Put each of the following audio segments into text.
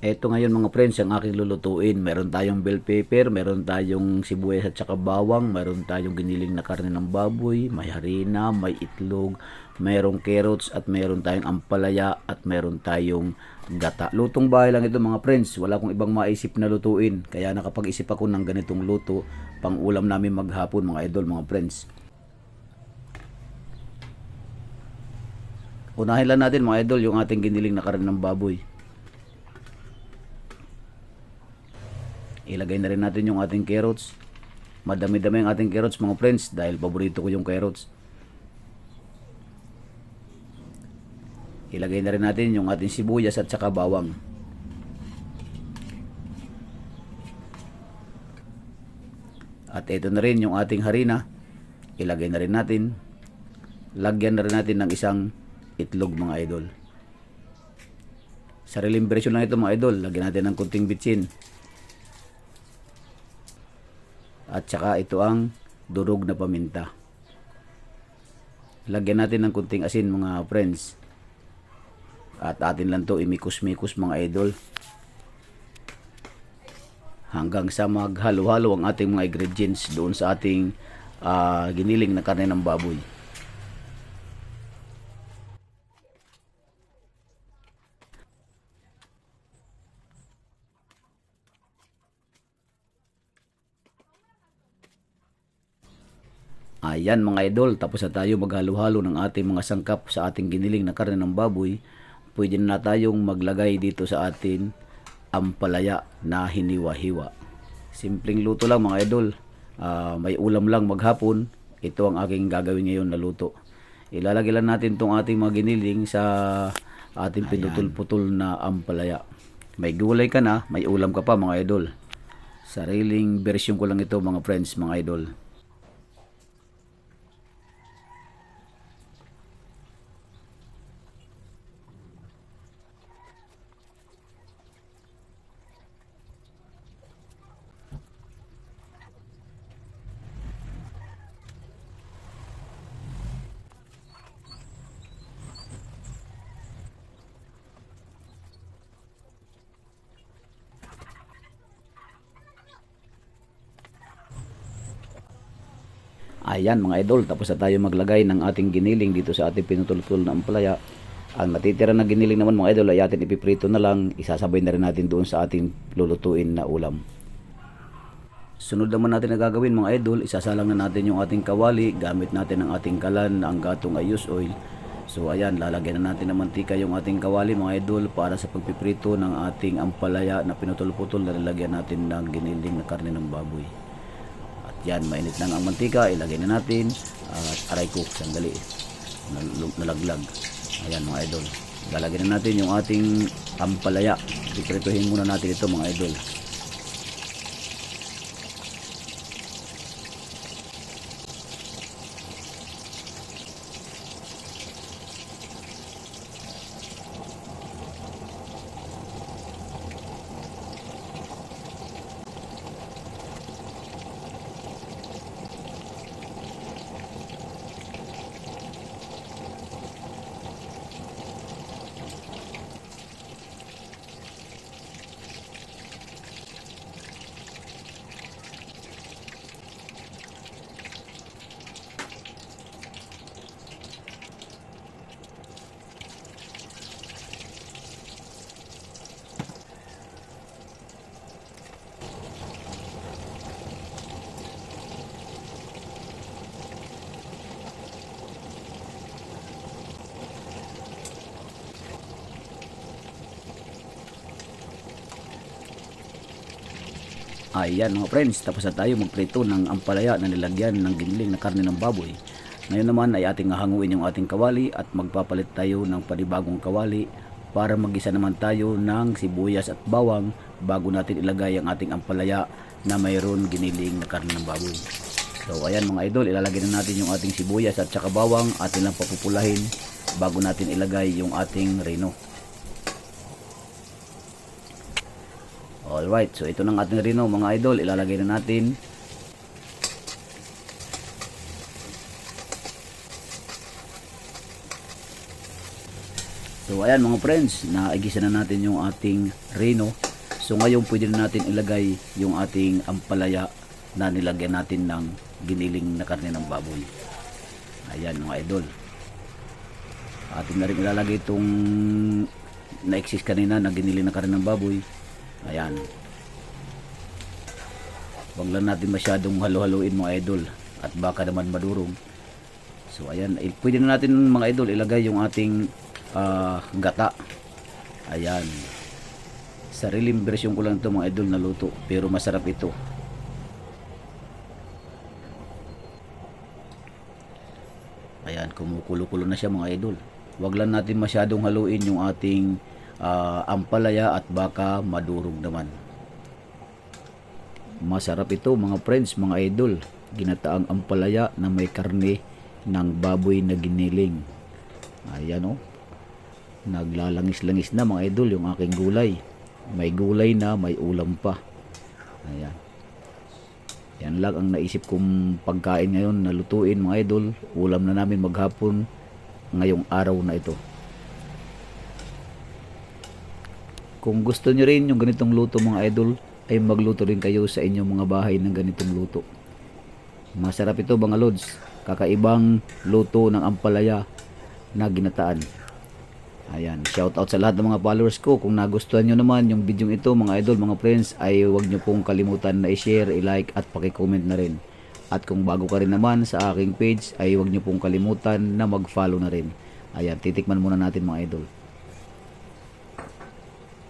Eto ngayon mga friends, ang aking lulutuin. Meron tayong bell pepper, meron tayong sibuyas at saka bawang, meron tayong giniling na karne ng baboy, may harina, may itlog, merong carrots at meron tayong ampalaya at meron tayong gata. Lutong bahay lang ito mga friends. Wala akong ibang maisip na lutuin. Kaya nakapag-isip ako ng ganitong luto pang ulam namin maghapon mga idol mga friends. Unahin lang natin mga idol yung ating giniling na karne ng baboy. Ilagay na rin natin yung ating carrots. Madami-dami ang ating carrots mga friends dahil paborito ko yung carrots. Ilagay na rin natin yung ating sibuyas at saka bawang. At ito na rin yung ating harina. Ilagay na rin natin. Lagyan na rin natin ng isang itlog mga idol. Sariling version lang ito mga idol. Lagyan natin ng kunting bitsin. At saka ito ang durog na paminta. Lagyan natin ng kunting asin mga friends. At atin lang to imikus-mikus mga idol. Hanggang sa maghalo-halo ang ating mga ingredients doon sa ating ah, giniling na karne ng baboy. Ayan mga idol, tapos na tayo maghalo-halo ng ating mga sangkap sa ating giniling na karne ng baboy. Pwede na tayong maglagay dito sa atin ampalaya na hiniwa-hiwa. Simpleng luto lang mga idol. Ah, may ulam lang maghapon. Ito ang aking gagawin ngayon na luto. Ilalagay lang natin tong ating mga giniling sa ating pinutol-putol na ampalaya. May gulay ka na, may ulam ka pa mga idol. Sariling version ko lang ito mga friends, mga idol. Ayan mga idol, tapos na tayo maglagay ng ating giniling dito sa ating pinutultul na ampalaya. Ang natitira na giniling naman mga idol ay atin ipiprito na lang, isasabay na rin natin doon sa ating lulutuin na ulam. Sunod naman natin na gagawin mga idol, isasalang na natin yung ating kawali, gamit natin ang ating kalan, ang gatong ayus oil. So ayan, lalagyan na natin ng mantika yung ating kawali mga idol para sa pagpiprito ng ating ampalaya na pinutol-putol na lalagyan natin ng giniling na karne ng baboy. Yan, mainit lang ang mantika, ilagay na natin at aray ko, sandali, nal- nalaglag. Ayan mga idol. Lalagyan na natin yung ating ampalaya. Piprituhin muna natin ito mga idol. Ayan mga friends, tapos na tayo magprito ng ampalaya na nilagyan ng giniling na karne ng baboy. Ngayon naman ay ating hahanguin yung ating kawali at magpapalit tayo ng panibagong kawali para magisa naman tayo ng sibuyas at bawang bago natin ilagay ang ating ampalaya na mayroon giniling na karne ng baboy. So ayan mga idol, ilalagay na natin yung ating sibuyas at saka bawang, atin lang papupulahin bago natin ilagay yung ating reno. Alright, so ito ng ating rino mga idol, ilalagay na natin. So ayan mga friends, naigisa na natin yung ating reno. So ngayon pwede na natin ilagay yung ating ampalaya na nilagyan natin ng giniling na karne ng baboy. Ayan mga idol. Atin na rin ilalagay itong na-exist kanina na giniling na karne ng baboy. Ayan. Huwag lang natin masyadong halo-haloin mga idol at baka naman madurog. So ayan, eh, pwede na natin mga idol ilagay yung ating ah, gata. Ayan. Sariling version ko lang ito mga idol na luto pero masarap ito. Ayan, kumukulo-kulo na siya mga idol. Huwag lang natin masyadong haluin yung ating ah, ampalaya at baka madurog naman. Masarap ito mga friends, mga idol. Ginataang ampalaya na may karne ng baboy na giniling. Ayan o. Naglalangis-langis na mga idol yung aking gulay. May gulay na, may ulam pa. Ayan. Yan lang ang naisip kong pagkain ngayon na lutuin mga idol. Ulam na namin maghapon ngayong araw na ito. Kung gusto nyo rin yung ganitong luto mga idol, ay magluto rin kayo sa inyong mga bahay ng ganitong luto. Masarap ito mga lods. Kakaibang luto ng ampalaya na ginataan. Ayan, shout out sa lahat ng mga followers ko. Kung nagustuhan nyo naman yung video ito mga idol, mga friends, ay huwag nyo pong kalimutan na i-share, i-like at pakicomment na rin. At kung bago ka rin naman sa aking page, ay huwag nyo pong kalimutan na mag-follow na rin. Ayan, titikman muna natin mga idol.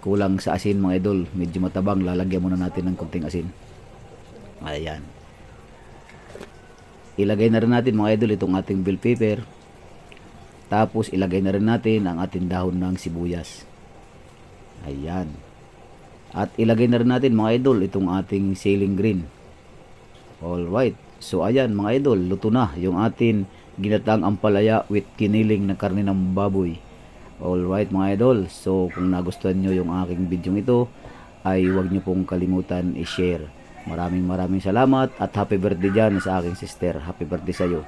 Kulang sa asin mga idol, medyo matabang, lalagyan muna natin ng konting asin. Ayan. Ilagay na rin natin mga idol itong ating bell pepper. Tapos ilagay na rin natin ang ating dahon ng sibuyas. Ayan. At ilagay na rin natin mga idol itong ating ceiling green. Alright. So ayan mga idol, luto na yung ating ginatang ampalaya with kiniling na karne ng baboy. Alright mga idol. So kung nagustuhan nyo yung aking video ito, ay huwag nyo pong kalimutan i-share. Maraming maraming salamat at happy birthday dyan sa aking sister. Happy birthday sa iyo.